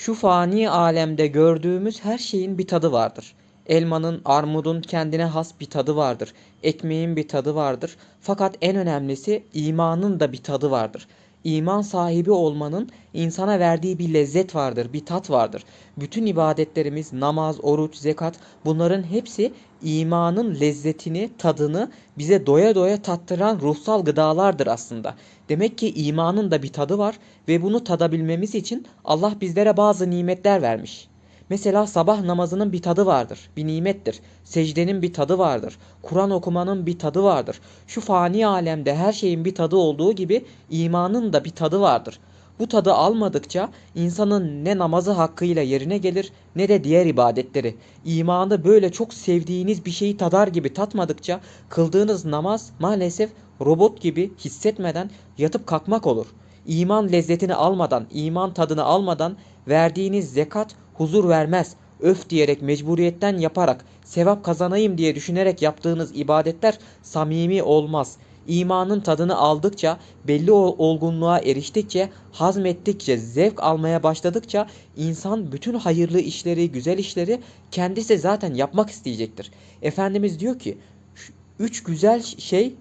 Şu fani alemde gördüğümüz her şeyin bir tadı vardır. Elmanın, armudun kendine has bir tadı vardır. Ekmeğin bir tadı vardır. Fakat en önemlisi imanın da bir tadı vardır. İman sahibi olmanın insana verdiği bir lezzet vardır, bir tat vardır. Bütün ibadetlerimiz, namaz, oruç, zekat bunların hepsi imanın lezzetini, tadını bize doya doya tattıran ruhsal gıdalardır aslında. Demek ki imanın da bir tadı var ve bunu tadabilmemiz için Allah bizlere bazı nimetler vermiş. Mesela sabah namazının bir tadı vardır, bir nimettir. Secdenin bir tadı vardır. Kur'an okumanın bir tadı vardır. Şu fani alemde her şeyin bir tadı olduğu gibi imanın da bir tadı vardır. Bu tadı almadıkça insanın ne namazı hakkıyla yerine gelir ne de diğer ibadetleri. İmanı böyle çok sevdiğiniz bir şeyi tadar gibi tatmadıkça kıldığınız namaz maalesef robot gibi hissetmeden yatıp kalkmak olur. İman lezzetini almadan, iman tadını almadan verdiğiniz zekat huzur vermez. Öf diyerek mecburiyetten yaparak sevap kazanayım diye düşünerek yaptığınız ibadetler samimi olmaz. İmanın tadını aldıkça, belli ol- olgunluğa eriştikçe, hazmettikçe, zevk almaya başladıkça insan bütün hayırlı işleri, güzel işleri kendisi zaten yapmak isteyecektir. Efendimiz diyor ki, "Şu üç güzel şey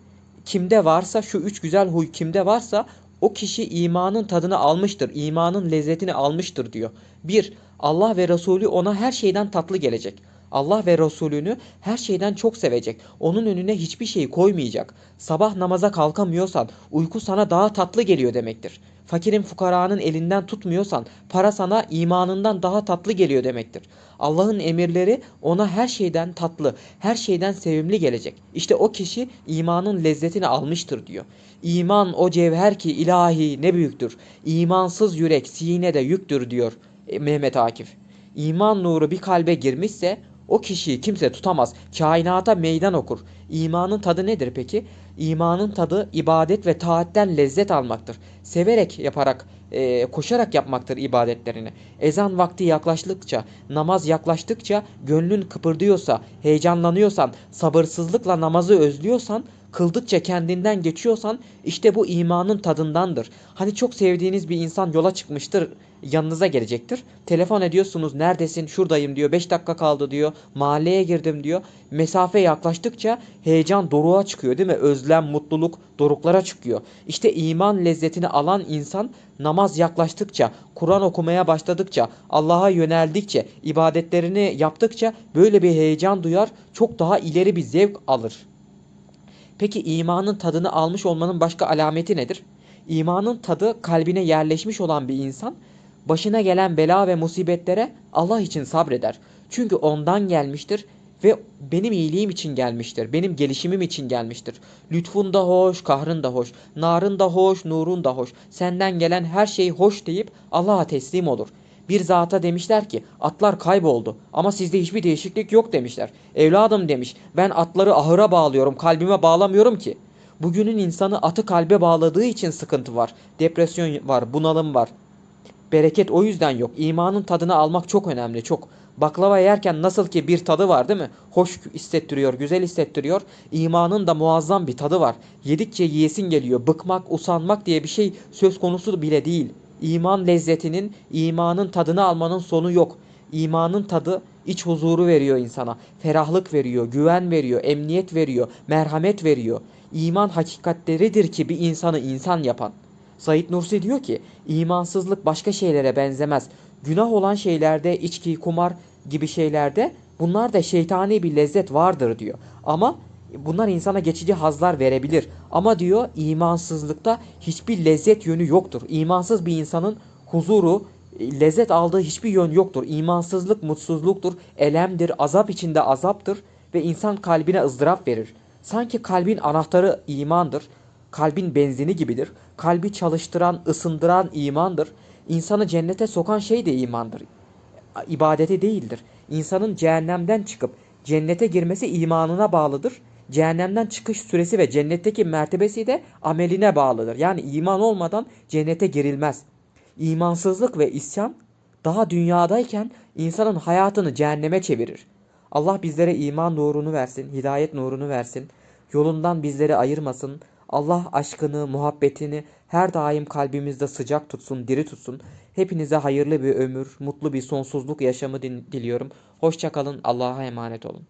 kimde varsa, şu üç güzel huy kimde varsa o kişi imanın tadını almıştır, imanın lezzetini almıştır diyor. Bir, Allah ve Resulü ona her şeyden tatlı gelecek. Allah ve Resulünü her şeyden çok sevecek. Onun önüne hiçbir şey koymayacak. Sabah namaza kalkamıyorsan uyku sana daha tatlı geliyor demektir. Fakirin fukaranın elinden tutmuyorsan para sana imanından daha tatlı geliyor demektir. Allah'ın emirleri ona her şeyden tatlı, her şeyden sevimli gelecek. İşte o kişi imanın lezzetini almıştır diyor. İman o cevher ki ilahi ne büyüktür. İmansız yürek sinede yüktür diyor Mehmet Akif. İman nuru bir kalbe girmişse o kişiyi kimse tutamaz. Kainata meydan okur. İmanın tadı nedir peki? İmanın tadı ibadet ve taatten lezzet almaktır. Severek yaparak, e, koşarak yapmaktır ibadetlerini. Ezan vakti yaklaştıkça, namaz yaklaştıkça gönlün kıpırdıyorsa, heyecanlanıyorsan, sabırsızlıkla namazı özlüyorsan, kıldıkça kendinden geçiyorsan işte bu imanın tadındandır. Hani çok sevdiğiniz bir insan yola çıkmıştır, yanınıza gelecektir. Telefon ediyorsunuz, neredesin? Şuradayım diyor. 5 dakika kaldı diyor. Mahalleye girdim diyor. Mesafe yaklaştıkça heyecan doruğa çıkıyor değil mi? Özlem, mutluluk doruklara çıkıyor. İşte iman lezzetini alan insan namaz yaklaştıkça, Kur'an okumaya başladıkça, Allah'a yöneldikçe, ibadetlerini yaptıkça böyle bir heyecan duyar, çok daha ileri bir zevk alır. Peki imanın tadını almış olmanın başka alameti nedir? İmanın tadı kalbine yerleşmiş olan bir insan başına gelen bela ve musibetlere Allah için sabreder. Çünkü ondan gelmiştir ve benim iyiliğim için gelmiştir. Benim gelişimim için gelmiştir. Lütfun da hoş, kahrın da hoş, narın da hoş, nurun da hoş. Senden gelen her şey hoş deyip Allah'a teslim olur. Bir zata demişler ki atlar kayboldu ama sizde hiçbir değişiklik yok demişler. Evladım demiş ben atları ahıra bağlıyorum kalbime bağlamıyorum ki. Bugünün insanı atı kalbe bağladığı için sıkıntı var. Depresyon var, bunalım var. Bereket o yüzden yok. İmanın tadını almak çok önemli, çok. Baklava yerken nasıl ki bir tadı var değil mi? Hoş hissettiriyor, güzel hissettiriyor. İmanın da muazzam bir tadı var. Yedikçe yiyesin geliyor. Bıkmak, usanmak diye bir şey söz konusu bile değil. İman lezzetinin, imanın tadını almanın sonu yok. İmanın tadı iç huzuru veriyor insana. Ferahlık veriyor, güven veriyor, emniyet veriyor, merhamet veriyor. İman hakikatleridir ki bir insanı insan yapan. Said Nursi diyor ki imansızlık başka şeylere benzemez. Günah olan şeylerde içki, kumar gibi şeylerde bunlar da şeytani bir lezzet vardır diyor. Ama bunlar insana geçici hazlar verebilir. Ama diyor imansızlıkta hiçbir lezzet yönü yoktur. İmansız bir insanın huzuru, lezzet aldığı hiçbir yön yoktur. İmansızlık mutsuzluktur, elemdir, azap içinde azaptır ve insan kalbine ızdırap verir. Sanki kalbin anahtarı imandır. Kalbin benzini gibidir. Kalbi çalıştıran, ısındıran imandır. İnsanı cennete sokan şey de imandır. İbadeti değildir. İnsanın cehennemden çıkıp cennete girmesi imanına bağlıdır. Cehennemden çıkış süresi ve cennetteki mertebesi de ameline bağlıdır. Yani iman olmadan cennete girilmez. İmansızlık ve isyan daha dünyadayken insanın hayatını cehenneme çevirir. Allah bizlere iman nurunu versin, hidayet nurunu versin. Yolundan bizleri ayırmasın. Allah aşkını, muhabbetini her daim kalbimizde sıcak tutsun, diri tutsun. Hepinize hayırlı bir ömür, mutlu bir sonsuzluk yaşamı diliyorum. Hoşça kalın. Allah'a emanet olun.